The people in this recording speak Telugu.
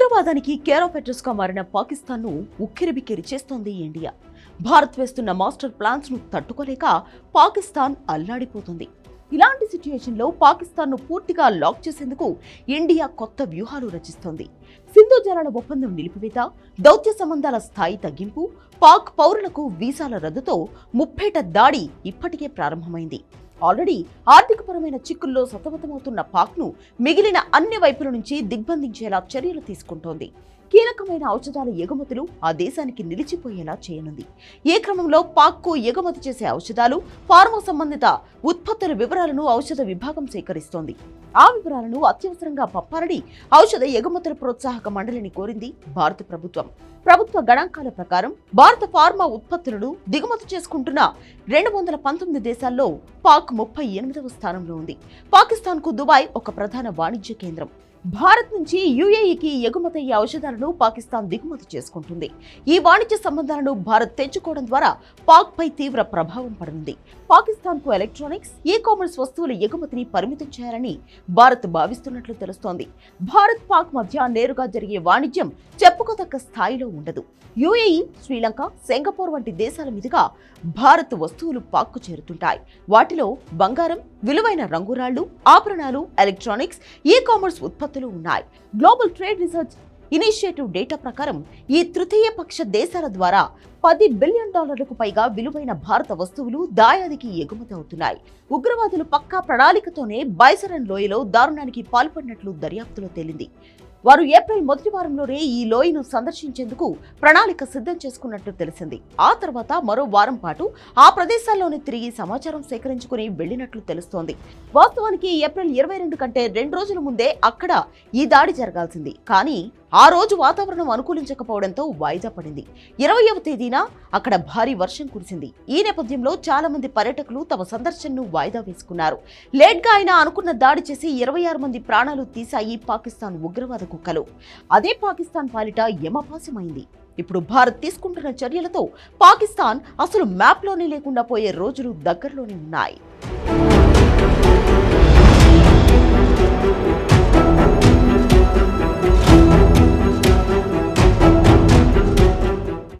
ఉగ్రవాదానికి కేర్ ఆఫ్ అడ్రస్గా మారిన పాకిస్తాన్ను ఉక్కిరిబిక్కిరి చేస్తోంది ఇండియా. భారత్ వేస్తున్న మాస్టర్ ప్లాన్స్ను తట్టుకోలేక పాకిస్తాన్ అల్లాడిపోతుంది. ఇలాంటి సిచ్యుయేషన్లో పాకిస్తాన్ను పూర్తిగా లాక్ చేసేందుకు ఇండియా కొత్త వ్యూహాలు రచిస్తోంది. సింధు జలాల ఒప్పందం నిలిపివేత దౌత్య సంబంధాల స్థాయి తగ్గింపు పాక్ పౌరులకు వీసాల రద్దుతో ముప్పేట దాడి ఇప్పటికే ప్రారంభమైంది. ఆల్రెడీ ఆర్థికపరమైన చిక్కుల్లో సతమతమవుతున్న పాక్ను మిగిలిన అన్ని వైపుల నుంచి దిగ్బంధించేలా చర్యలు తీసుకుంటోంది. కీలకమైన ఔషధాల ఎగుమతులు ఆ దేశానికి నిలిచిపోయేలా చేయనుంది. ఏ క్రమంలో పాక్కు ఎగుమతి చేసే ఔషధాలు ఫార్మా సంబంధిత ఉత్పత్తుల వివరాలను ఔషధ విభాగం సేకరిస్తోంది. ఆ వివరాలను అత్యవసరంగా పంపాలని ఔషధ ఎగుమతుల ప్రోత్సాహక మండలిని కోరింది భారత ప్రభుత్వం. ప్రభుత్వ గణాంకాల ప్రకారం భారత ఫార్మా ఉత్పత్తులను దిగుమతి చేసుకుంటున్న రెండు వందల పంతొమ్మిది దేశాల్లో పాక్ ముప్పై ఎనిమిదవ స్థానంలో ఉంది. పాకిస్తాన్కు దుబాయ్ ఒక ప్రధాన వాణిజ్య కేంద్రం. భారత్ నుంచి యుఏఈకి ఎగుమతయ్యే ఔషధాలను పాకిస్తాన్ దిగుమతి చేసుకుంటుంది. ఈ వాణిజ్య సంబంధాలను భారత్ తెంచుకోవడం ద్వారా పాక్ పై తీవ్ర ప్రభావం పడనుంది. పాకిస్తాన్కు ఎలక్ట్రానిక్స్ ఈ కామర్స్ వస్తువుల ఎగుమతిని పరిమితం చేయాలని భారత్ భావిస్తున్నట్లు తెలుస్తోంది. భారత్ పాక్ మధ్య నేరుగా జరిగే వాణిజ్యం చెప్పుకోదగ్గ స్థాయిలో ఉండదు. యుఏఈ శ్రీలంక సింగపూర్ వంటి దేశాల మీదుగా భారత్ వస్తువులు పాక్కు చేరుతుంటాయి. వాటిలో బంగారం విలువైన రంగురాళ్ళు ఆభరణాలు ఎలక్ట్రానిక్స్ ఈ కామర్స్ ఉత్పత్తి ఉత్పత్తులు ఉన్నాయి. Global trade research initiative data ప్రకారం ఈ తృతీయ పక్ష దేశాల ద్వారా పది బిలియన్ డాలర్లకు పైగా విలువైన భారత వస్తువులు దాయాదికి ఎగుమతి అవుతున్నాయి. ఉగ్రవాదులు పక్కా ప్రణాళికతోనే బైసరన్ లోయలో దారుణానికి పాల్పడినట్లు దర్యాప్తులో తేలింది. వారు ఏప్రిల్ మొదటి వారంలోనే ఈ లోయను సందర్శించేందుకు ప్రణాళిక సిద్ధం చేసుకున్నట్టు తెలిసింది. ఆ తర్వాత మరో వారం పాటు ఆ ప్రదేశాల్లోనే తిరిగి సమాచారం సేకరించుకుని వెళ్ళినట్లు తెలుస్తోంది. వాస్తవానికి ఏప్రిల్ ఇరవై రెండు కంటే రెండు రోజుల ముందే అక్కడ ఈ దాడి జరగాల్సింది. కానీ ఆ రోజు వాతావరణం అనుకూలించకపోవడంతో వాయిదా పడింది. ఇరవయవ అయినా అక్కడ భారీ వర్షం కురిసింది. ఈ నేపథ్యంలో చాలా మంది పర్యటకులు తమ సందర్శనను వాయిదా వేసుకున్నారు. లేట్గా ఆయన అయినా అనుకున్న దాడి చేసి ఇరవై ఆరు మంది ప్రాణాలు తీశాయి పాకిస్తాన్ ఉగ్రవాద కుక్కలు. అదే పాకిస్తాన్ పాలిట యమపాసమైంది ఇప్పుడు భారత్ తీసుకుంటున్న చర్యలతో పాకిస్తాన్ అసలు మ్యాప్లోనే లేకుండా పోయే రోజులు దగ్గరలోనే ఉన్నాయి.